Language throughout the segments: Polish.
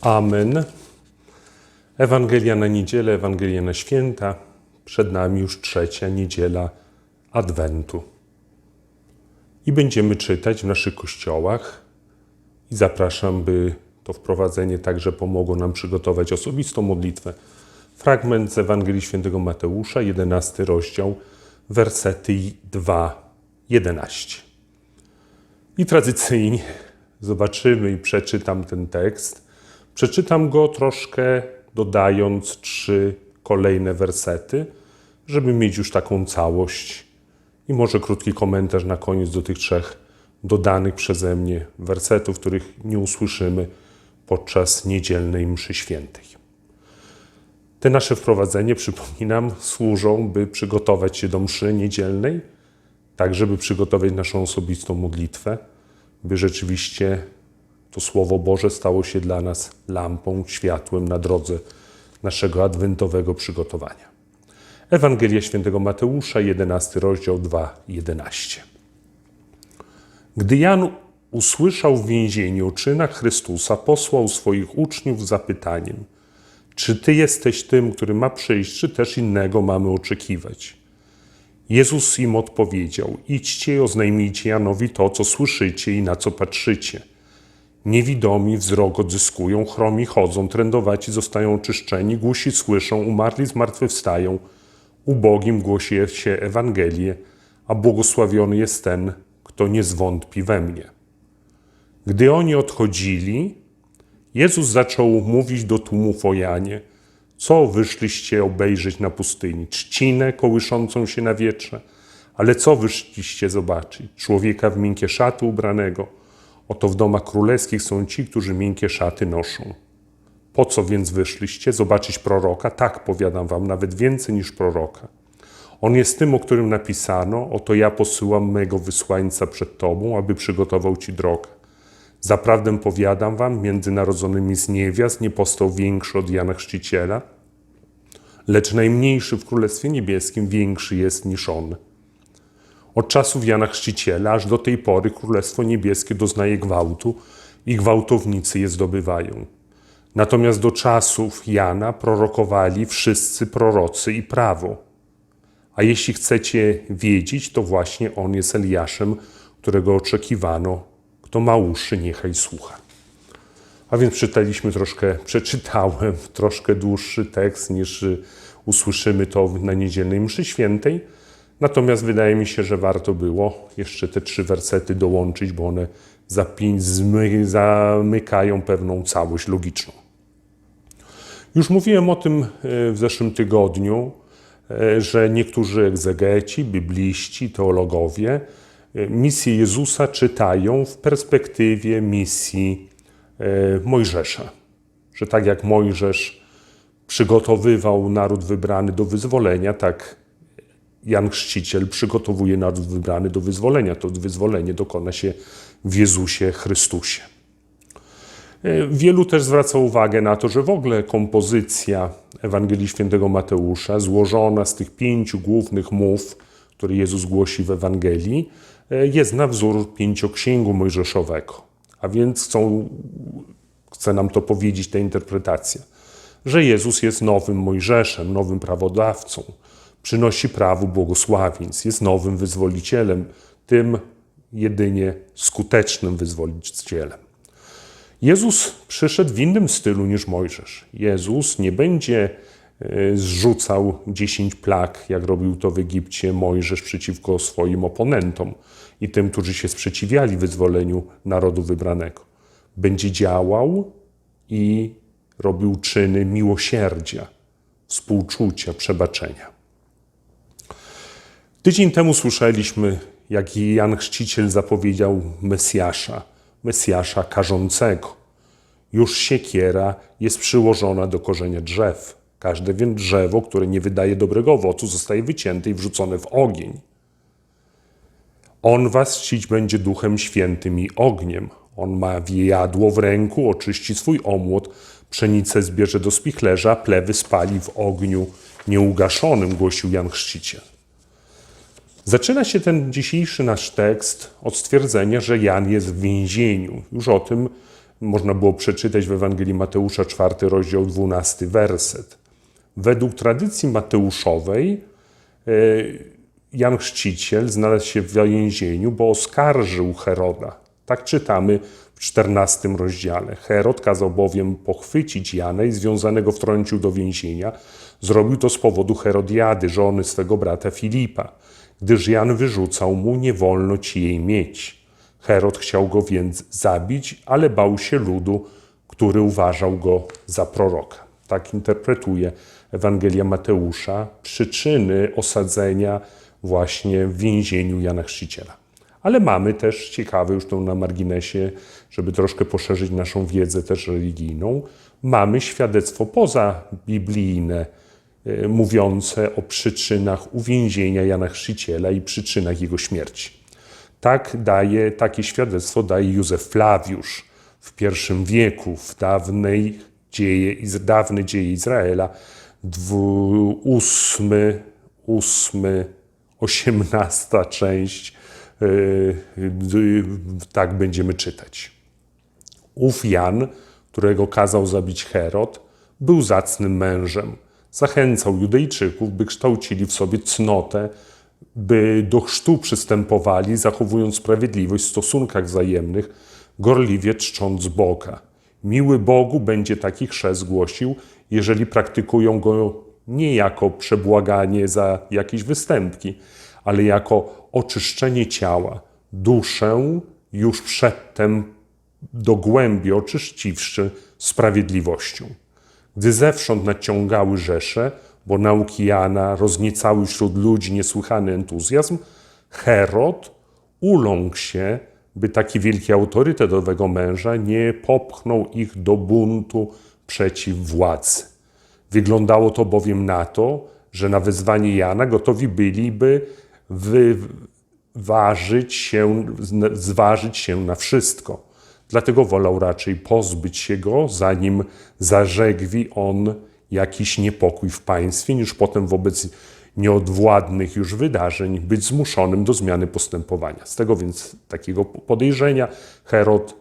Amen. Ewangelia na niedzielę, Ewangelia na święta. Przed nami już trzecia niedziela Adwentu. I będziemy czytać w naszych kościołach. I zapraszam, by to wprowadzenie także pomogło nam przygotować osobistą modlitwę. Fragment z Ewangelii Świętego Mateusza, 11 rozdział, wersety 2, 11. I tradycyjnie zobaczymy i przeczytam ten tekst. Przeczytam go troszkę dodając trzy kolejne wersety, żeby mieć już taką całość i może krótki komentarz na koniec do tych trzech dodanych przeze mnie wersetów, których nie usłyszymy podczas niedzielnej mszy świętej. Te nasze wprowadzenie, przypominam, służą, by przygotować się do mszy niedzielnej, tak żeby przygotować naszą osobistą modlitwę, by rzeczywiście to Słowo Boże stało się dla nas lampą, światłem na drodze naszego adwentowego przygotowania. Ewangelia Świętego Mateusza, 11 rozdział 2, 11. Gdy Jan usłyszał w więzieniu o czynach Chrystusa, posłał swoich uczniów zapytaniem: Czy ty jesteś tym, który ma przyjść, czy też innego mamy oczekiwać? Jezus im odpowiedział: Idźcie i oznajmijcie Janowi to, co słyszycie i na co patrzycie. Niewidomi wzrok odzyskują, chromi chodzą, trędowaci zostają oczyszczeni, głusi słyszą, umarli zmartwychwstają. Ubogim głosi się Ewangelię, a błogosławiony jest ten, kto nie zwątpi we mnie. Gdy oni odchodzili, Jezus zaczął mówić do tłumów o Janie. Co wyszliście obejrzeć na pustyni? Trzcinę kołyszącą się na wietrze? Ale co wyszliście zobaczyć? Człowieka w miękkie szaty ubranego? Oto w domach królewskich są ci, którzy miękkie szaty noszą. Po co więc wyszliście? Zobaczyć proroka? Tak, powiadam wam, nawet więcej niż proroka. On jest tym, o którym napisano: Oto ja posyłam mego wysłańca przed tobą, aby przygotował ci drogę. Zaprawdę powiadam wam, między narodzonymi z niewiast nie powstał większy od Jana Chrzciciela, lecz najmniejszy w Królestwie Niebieskim większy jest niż on. Od czasów Jana Chrzciciela aż do tej pory Królestwo Niebieskie doznaje gwałtu i gwałtownicy je zdobywają. Natomiast do czasów Jana prorokowali wszyscy prorocy i prawo. A jeśli chcecie wiedzieć, to właśnie on jest Eliaszem, którego oczekiwano. Kto ma uszy, niechaj słucha. A więc czytaliśmy troszkę, przeczytałem troszkę dłuższy tekst niż usłyszymy to na niedzielnej mszy świętej. Natomiast wydaje mi się, że warto było jeszcze te trzy wersety dołączyć, bo one zamykają pewną całość logiczną. Już mówiłem o tym w zeszłym tygodniu, że niektórzy egzegeci, bibliści, teologowie misję Jezusa czytają w perspektywie misji Mojżesza. Że tak jak Mojżesz przygotowywał naród wybrany do wyzwolenia, tak Jan Chrzciciel przygotowuje naród wybrany do wyzwolenia. To wyzwolenie dokona się w Jezusie Chrystusie. Wielu też zwraca uwagę na to, że w ogóle kompozycja Ewangelii Świętego Mateusza, złożona z tych pięciu głównych mów, które Jezus głosi w Ewangelii, jest na wzór pięcioksięgu mojżeszowego. A więc chcą, chce nam to powiedzieć ta interpretacja, że Jezus jest nowym Mojżeszem, nowym prawodawcą, przynosi prawu błogosławieństw, jest nowym wyzwolicielem, tym jedynie skutecznym wyzwolicielem. Jezus przyszedł w innym stylu niż Mojżesz. Jezus nie będzie zrzucał dziesięć plag, jak robił to w Egipcie Mojżesz przeciwko swoim oponentom i tym, którzy się sprzeciwiali wyzwoleniu narodu wybranego. Będzie działał i robił czyny miłosierdzia, współczucia, przebaczenia. Tydzień temu słyszeliśmy, jak Jan Chrzciciel zapowiedział Mesjasza, Mesjasza karzącego. Już siekiera jest przyłożona do korzenia drzew. Każde więc drzewo, które nie wydaje dobrego owocu, zostaje wycięte i wrzucone w ogień. On was czcić będzie duchem świętym i ogniem. On ma jadło w ręku, oczyści swój omłot, pszenicę zbierze do spichlerza, plewy spali w ogniu nieugaszonym, głosił Jan Chrzciciel. Zaczyna się ten dzisiejszy nasz tekst od stwierdzenia, że Jan jest w więzieniu. Już o tym można było przeczytać w Ewangelii Mateusza 4 rozdział 12 werset. Według tradycji mateuszowej e, Jan Chrzciciel znalazł się w więzieniu, bo oskarżył Heroda. Tak czytamy w 14 rozdziale. Herod kazał bowiem pochwycić Jana i związanego wtrącił do więzienia. Zrobił to z powodu Herodiady, żony swego brata Filipa, gdyż Jan wyrzucał mu, nie wolno ci jej mieć. Herod chciał go więc zabić, ale bał się ludu, który uważał go za proroka. Tak interpretuje Ewangelia Mateusza przyczyny osadzenia właśnie w więzieniu Jana Chrzciciela. Ale mamy też ciekawe, już to na marginesie, żeby troszkę poszerzyć naszą wiedzę też religijną, mamy świadectwo pozabiblijne, mówiące o przyczynach uwięzienia Jana Chrzciciela i przyczynach jego śmierci. Tak daje, takie świadectwo daje Józef Flawiusz w I wieku, w dawnej dzieje, dawne dzieje Izraela, dwu, ósmy, ósmy, osiemnasta część, yy, tak będziemy czytać. Ów Jan, którego kazał zabić Herod, był zacnym mężem. Zachęcał Judejczyków, by kształcili w sobie cnotę, by do chrztu przystępowali, zachowując sprawiedliwość w stosunkach wzajemnych, gorliwie czcząc Boga. Miły Bogu będzie taki chrzest głosił, jeżeli praktykują go nie jako przebłaganie za jakieś występki, ale jako oczyszczenie ciała, duszę już przedtem do głębi oczyściwszy sprawiedliwością. Gdy zewsząd naciągały rzesze, bo nauki Jana rozniecały wśród ludzi niesłychany entuzjazm, Herod uląkł się, by taki wielki autorytet owego męża nie popchnął ich do buntu przeciw władzy. Wyglądało to bowiem na to, że na wezwanie Jana gotowi byliby wyważyć się, zważyć się na wszystko. Dlatego wolał raczej pozbyć się go, zanim zażegwi on jakiś niepokój w państwie, niż potem wobec nieodwładnych już wydarzeń być zmuszonym do zmiany postępowania. Z tego więc takiego podejrzenia Herod,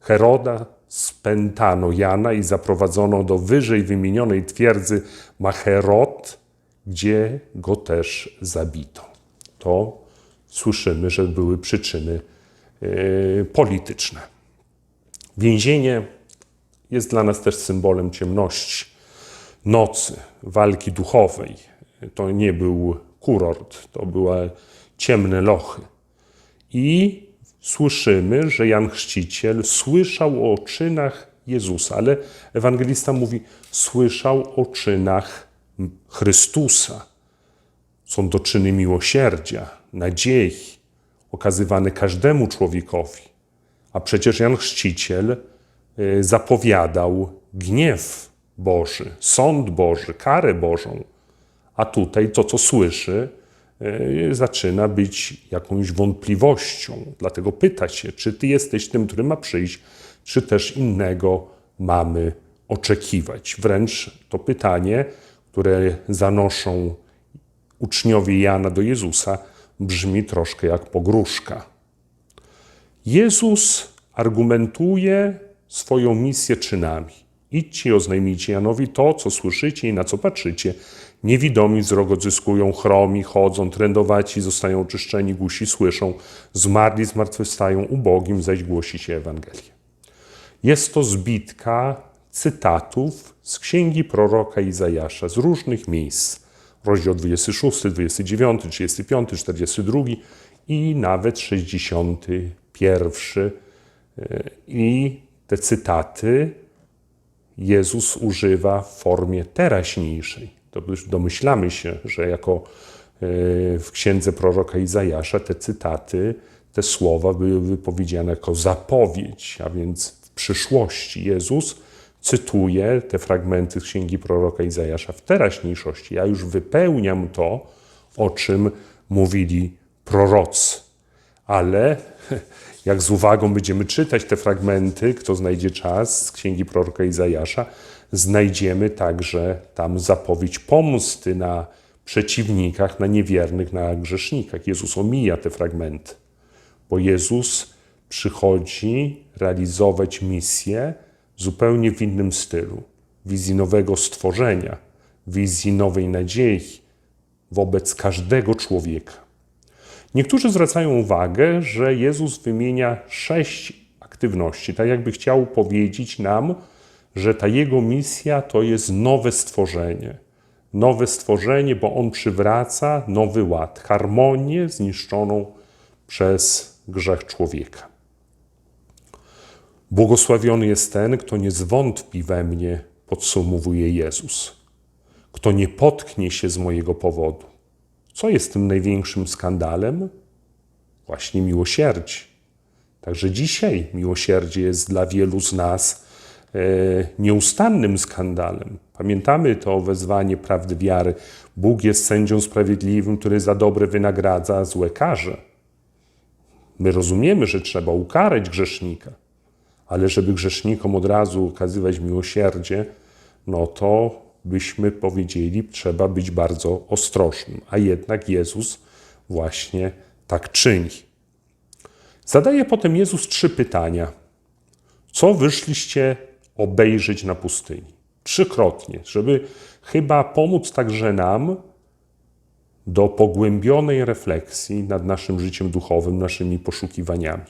Heroda spętano Jana i zaprowadzono do wyżej wymienionej twierdzy Macherot, gdzie go też zabito. To słyszymy, że były przyczyny yy, polityczne. Więzienie jest dla nas też symbolem ciemności, nocy, walki duchowej. To nie był kurort, to były ciemne lochy. I słyszymy, że Jan Chrzciciel słyszał o czynach Jezusa, ale ewangelista mówi, słyszał o czynach Chrystusa. Są to czyny miłosierdzia, nadziei, okazywane każdemu człowiekowi. A przecież Jan Chrzciciel y, zapowiadał gniew Boży, sąd Boży, karę Bożą. A tutaj to, co słyszy, y, zaczyna być jakąś wątpliwością. Dlatego pyta się, czy ty jesteś tym, który ma przyjść, czy też innego mamy oczekiwać. Wręcz to pytanie, które zanoszą uczniowie Jana do Jezusa, brzmi troszkę jak pogróżka. Jezus argumentuje swoją misję czynami. Idźcie i oznajmijcie Janowi to, co słyszycie i na co patrzycie. Niewidomi wzrok odzyskują, chromi chodzą, trędowaci zostają oczyszczeni, głusi słyszą, zmarli zmartwychwstają, ubogim zaś głosi się Ewangelię. Jest to zbitka cytatów z księgi proroka Izajasza z różnych miejsc. Rozdział 26, 29, 35, 42 i nawet 61. I te cytaty Jezus używa w formie teraźniejszej. Domyślamy się, że jako e, w księdze proroka Izajasza te cytaty, te słowa były wypowiedziane jako zapowiedź, a więc w przyszłości Jezus cytuje te fragmenty z księgi proroka Izajasza w teraźniejszości. Ja już wypełniam to, o czym mówili prorocy. Ale jak z uwagą będziemy czytać te fragmenty, kto znajdzie czas z księgi proroka Izajasza, znajdziemy także tam zapowiedź pomsty na przeciwnikach, na niewiernych, na grzesznikach. Jezus omija te fragmenty, bo Jezus przychodzi realizować misję zupełnie w innym stylu wizji nowego stworzenia, wizji nowej nadziei wobec każdego człowieka. Niektórzy zwracają uwagę, że Jezus wymienia sześć aktywności, tak jakby chciał powiedzieć nam, że ta jego misja to jest nowe stworzenie. Nowe stworzenie, bo on przywraca nowy ład, harmonię zniszczoną przez grzech człowieka. Błogosławiony jest ten, kto nie zwątpi we mnie, podsumowuje Jezus. Kto nie potknie się z mojego powodu. Co jest tym największym skandalem? Właśnie miłosierdzie. Także dzisiaj miłosierdzie jest dla wielu z nas e, nieustannym skandalem. Pamiętamy to wezwanie prawdy wiary. Bóg jest sędzią sprawiedliwym, który za dobre wynagradza, złe karze. My rozumiemy, że trzeba ukarać grzesznika, ale żeby grzesznikom od razu okazywać miłosierdzie, no to byśmy powiedzieli, trzeba być bardzo ostrożnym. A jednak Jezus właśnie tak czyni. Zadaje potem Jezus trzy pytania. Co wyszliście obejrzeć na pustyni? Trzykrotnie, żeby chyba pomóc także nam do pogłębionej refleksji nad naszym życiem duchowym, naszymi poszukiwaniami.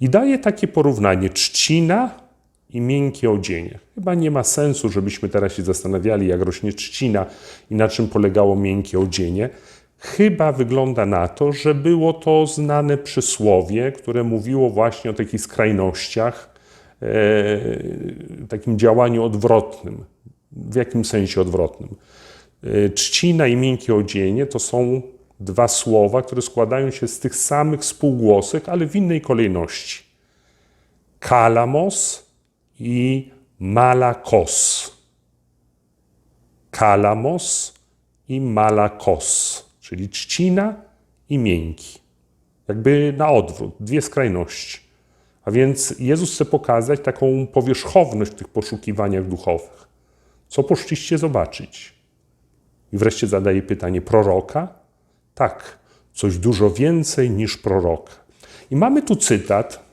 I daje takie porównanie trzcina i miękkie odzienie. Chyba nie ma sensu, żebyśmy teraz się zastanawiali, jak rośnie trzcina i na czym polegało miękkie odzienie. Chyba wygląda na to, że było to znane przysłowie, które mówiło właśnie o takich skrajnościach, e, takim działaniu odwrotnym. W jakim sensie odwrotnym? E, trzcina i miękkie odzienie to są dwa słowa, które składają się z tych samych spółgłosek, ale w innej kolejności. Kalamos i malakos. Kalamos i malakos, czyli trzcina i miękki. Jakby na odwrót, dwie skrajności. A więc Jezus chce pokazać taką powierzchowność w tych poszukiwaniach duchowych. Co poszliście zobaczyć? I wreszcie zadaje pytanie proroka? Tak, coś dużo więcej niż proroka. I mamy tu cytat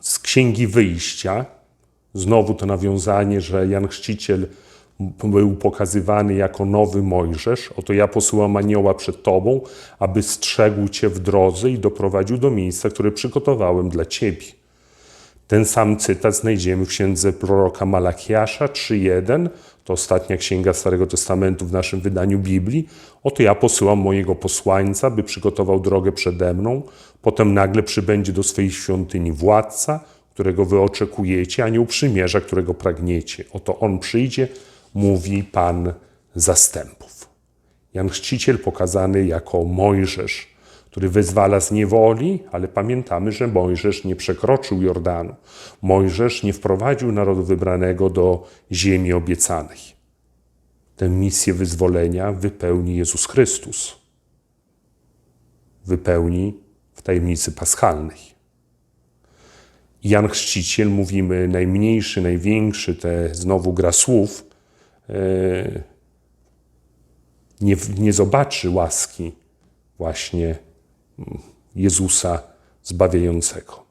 z Księgi Wyjścia, Znowu to nawiązanie, że Jan Chrzciciel był pokazywany jako nowy Mojżesz. Oto ja posyłam anioła przed Tobą, aby strzegł Cię w drodze i doprowadził do miejsca, które przygotowałem dla Ciebie. Ten sam cytat znajdziemy w księdze proroka Malachiasza 3.1, to ostatnia księga Starego Testamentu w naszym wydaniu Biblii. Oto ja posyłam mojego posłańca, by przygotował drogę przede mną. Potem nagle przybędzie do swojej świątyni władca, którego wy oczekujecie, anioł przymierza, którego pragniecie. Oto on przyjdzie, mówi Pan zastępów. Jan Chrzciciel pokazany jako Mojżesz, który wyzwala z niewoli, ale pamiętamy, że Mojżesz nie przekroczył Jordanu. Mojżesz nie wprowadził narodu wybranego do ziemi obiecanej. Tę misję wyzwolenia wypełni Jezus Chrystus. Wypełni w tajemnicy paschalnej. Jan Chrzciciel, mówimy najmniejszy, największy, te znowu gra słów, e, nie, nie zobaczy łaski właśnie Jezusa zbawiającego.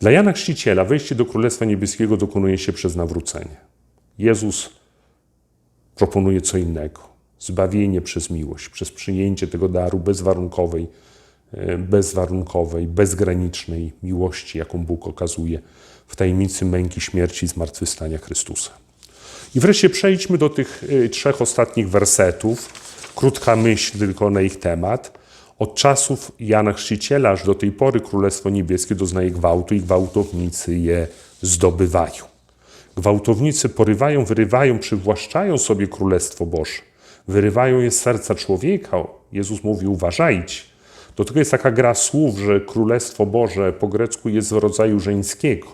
Dla Jana Chrzciciela wejście do Królestwa Niebieskiego dokonuje się przez nawrócenie. Jezus proponuje co innego. Zbawienie przez miłość, przez przyjęcie tego daru bezwarunkowej bezwarunkowej, bezgranicznej miłości, jaką Bóg okazuje w tajemnicy męki, śmierci i zmartwychwstania Chrystusa. I wreszcie przejdźmy do tych e, trzech ostatnich wersetów. Krótka myśl tylko na ich temat. Od czasów Jana Chrzciciela aż do tej pory Królestwo Niebieskie doznaje gwałtu i gwałtownicy je zdobywają. Gwałtownicy porywają, wyrywają, przywłaszczają sobie Królestwo Boże. Wyrywają je z serca człowieka. Jezus mówi, uważajcie. Do tego jest taka gra słów, że Królestwo Boże po grecku jest z rodzaju żeńskiego.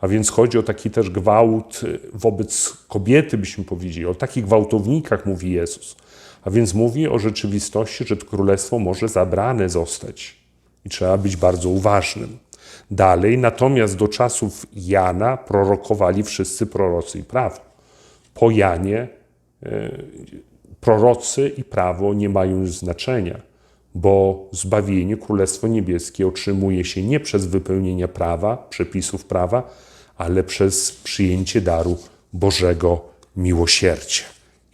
A więc chodzi o taki też gwałt wobec kobiety, byśmy powiedzieli. O takich gwałtownikach mówi Jezus. A więc mówi o rzeczywistości, że to królestwo może zabrane zostać. I trzeba być bardzo uważnym. Dalej, natomiast do czasów Jana prorokowali wszyscy prorocy i prawo. Po Janie e, prorocy i prawo nie mają już znaczenia bo zbawienie, Królestwo Niebieskie otrzymuje się nie przez wypełnienie prawa, przepisów prawa, ale przez przyjęcie daru Bożego miłosierdzia.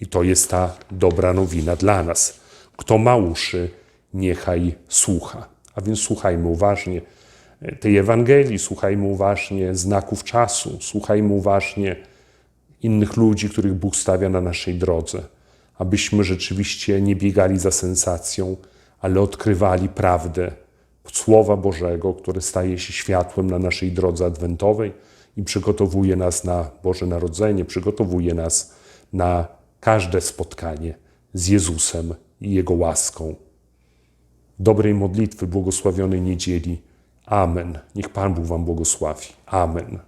I to jest ta dobra nowina dla nas. Kto ma uszy, niechaj słucha. A więc słuchajmy uważnie tej Ewangelii, słuchajmy uważnie znaków czasu, słuchajmy uważnie innych ludzi, których Bóg stawia na naszej drodze, abyśmy rzeczywiście nie biegali za sensacją, ale odkrywali prawdę Słowa Bożego, które staje się światłem na naszej drodze adwentowej i przygotowuje nas na Boże Narodzenie, przygotowuje nas na każde spotkanie z Jezusem i Jego łaską. Dobrej modlitwy, błogosławionej niedzieli. Amen. Niech Pan Bóg Wam błogosławi. Amen.